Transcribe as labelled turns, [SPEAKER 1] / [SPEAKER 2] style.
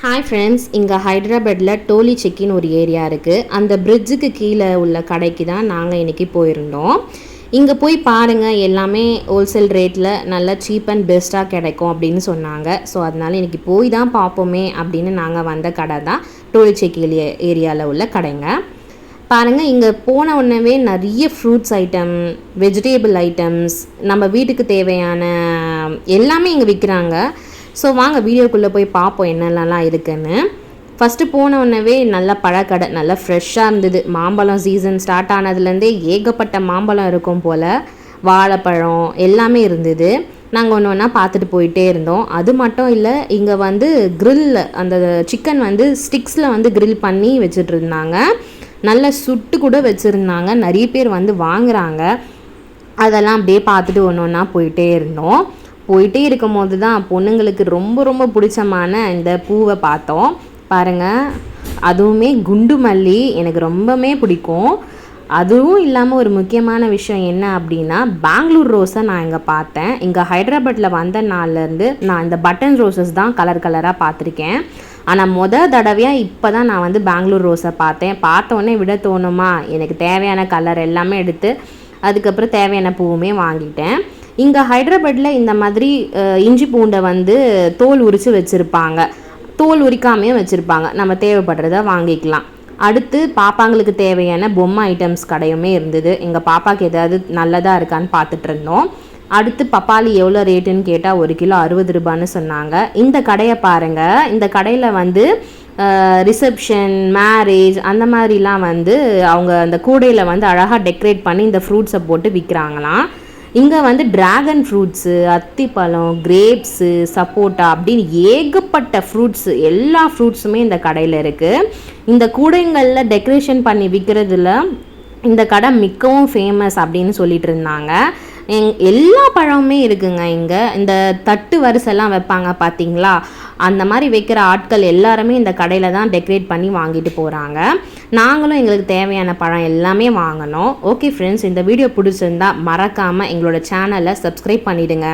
[SPEAKER 1] Hi friends இங்கே ஹைதராபாத்தில் டோலி செக்கின்னு ஒரு ஏரியா இருக்குது அந்த பிரிட்ஜுக்கு கீழே உள்ள கடைக்கு தான் நாங்கள் இன்றைக்கி போயிருந்தோம். இங்கே போய் பாருங்கள் எல்லாமே ஹோல்சேல் ரேட்டில் நல்லா சீப் அண்ட் பெஸ்ட்டாக கிடைக்கும் அப்படின்னு சொன்னாங்க. ஸோ அதனால் இன்றைக்கி போய் தான் பார்ப்போமே அப்படின்னு நாங்கள் வந்த கடை தான் டோலி செக்கி ஏரியாவில் உள்ள கடைங்க. பாருங்கள் இங்கே போன உடனே நிறைய ஃப்ரூட்ஸ் ஐட்டம் வெஜிடேபிள் ஐட்டம்ஸ் நம்ம வீட்டுக்கு தேவையான எல்லாமே இங்கே விற்கிறாங்க ஸோ வாங்க வீடியோக்குள்ளே போய் பார்ப்போம் என்னென்னலாம் இருக்குன்னு. ஃபஸ்ட்டு போனவுடனே நல்ல பழக்கடை நல்லா ஃப்ரெஷ்ஷாக இருந்தது. மாம்பழம் சீசன் ஸ்டார்ட் ஆனதுலேருந்தே ஏகப்பட்ட மாம்பழம் இருக்கும் போல் வாழைப்பழம் எல்லாமே இருந்தது. நாங்கள் ஒன்று ஒன்றா பார்த்துட்டு போயிட்டே இருந்தோம். அது மட்டும் இல்லை இங்கே வந்து grill அந்த சிக்கன் வந்து ஸ்டிக்ஸில் வந்து க்ரில் பண்ணி வச்சுட்டு இருந்தாங்க நல்ல சுட்டு கூட வச்சுருந்தாங்க. நிறைய பேர் வந்து வாங்குறாங்க. அதெல்லாம் அப்படியே பார்த்துட்டு ஒன்று ஒன்றா போயிட்டே இருந்தோம். போயிட்டே இருக்கும் போது தான் பொண்ணுங்களுக்கு ரொம்ப ரொம்ப பிடிச்சமான இந்த பூவை பார்த்தோம். பாருங்கள் அதுவுமே குண்டு மல்லி எனக்கு ரொம்பவுமே பிடிக்கும். அதுவும் இல்லாமல் ஒரு முக்கியமான விஷயம் என்ன அப்படின்னா பெங்களூர் ரோஸை நான் இங்கே பார்த்தேன். இங்கே ஹைதராபாத்தில் வந்த நாள்லேருந்து நான் இந்த பட்டன் ரோசஸ் தான் கலர் கலராக பார்த்துருக்கேன். ஆனால் மொதல் தடவையாக இப்போ தான் நான் வந்து பெங்களூர் ரோஸை பார்த்தேன். பார்த்தோன்னே விட தோணுமா? எனக்கு தேவையான கலர் எல்லாமே எடுத்து அதுக்கப்புறம் தேவையான பூவுமே வாங்கிட்டேன். இங்கே ஹைதராபாத்தில் இந்த மாதிரி இஞ்சி பூண்டை வந்து தோல் உரித்து வச்சுருப்பாங்க. தோல் உரிக்காமையும் வச்சுருப்பாங்க. நம்ம தேவைப்படுறத வாங்கிக்கலாம். அடுத்து பாப்பாங்களுக்கு தேவையான பொம்மை ஐட்டம்ஸ் கடையுமே இருந்தது. எங்கள் பாப்பாக்கு ஏதாவது நல்லதாக இருக்கான்னு பார்த்துட்டு இருந்தோம். அடுத்து பப்பாளி எவ்வளோ ரேட்டுன்னு கேட்டால் ஒரு கிலோ அறுபது ரூபான்னு சொன்னாங்க. இந்த கடையை பாருங்கள் இந்த கடையில் வந்து ரிசப்ஷன் மேரேஜ் அந்த மாதிரிலாம் வந்து அவங்க அந்த கூடையில் வந்து அழகாக டெக்கரேட் பண்ணி இந்த ஃப்ரூட்ஸை போட்டு விற்கிறாங்களாம் இங்கே வந்து டிராகன் ஃப்ரூட்ஸு அத்திப்பழம் கிரேப்ஸு சப்போட்டா அப்படின்னு ஏகப்பட்ட ஃப்ரூட்ஸு எல்லா ஃப்ரூட்ஸுமே இந்த கடையில் இருக்குது இந்த கூடைங்களில் டெக்கரேஷன் பண்ணி விற்கிறதுல இந்த கடை மிக்கவும் ஃபேமஸ் அப்படின்னு சொல்லிட்டு இருந்தாங்க. எல்லா பழமுமே இருக்குங்க இங்கே. இந்த தட்டு வரிசைலாம் வைப்பாங்க பார்த்தீங்களா அந்த மாதிரி வைக்கிற ஆட்கள் எல்லாருமே இந்த கடையில் தான் டெக்கரேட் பண்ணி வாங்கிட்டு போகிறாங்க நாங்களும் எங்களுக்கு தேவையான பழம் எல்லாமே வாங்கினோம் ஓகே ஃப்ரெண்ட்ஸ் இந்த வீடியோ பிடிச்சிருந்தா மறக்காமல் எங்களோட சேனலை சப்ஸ்கிரைப் பண்ணிவிடுங்க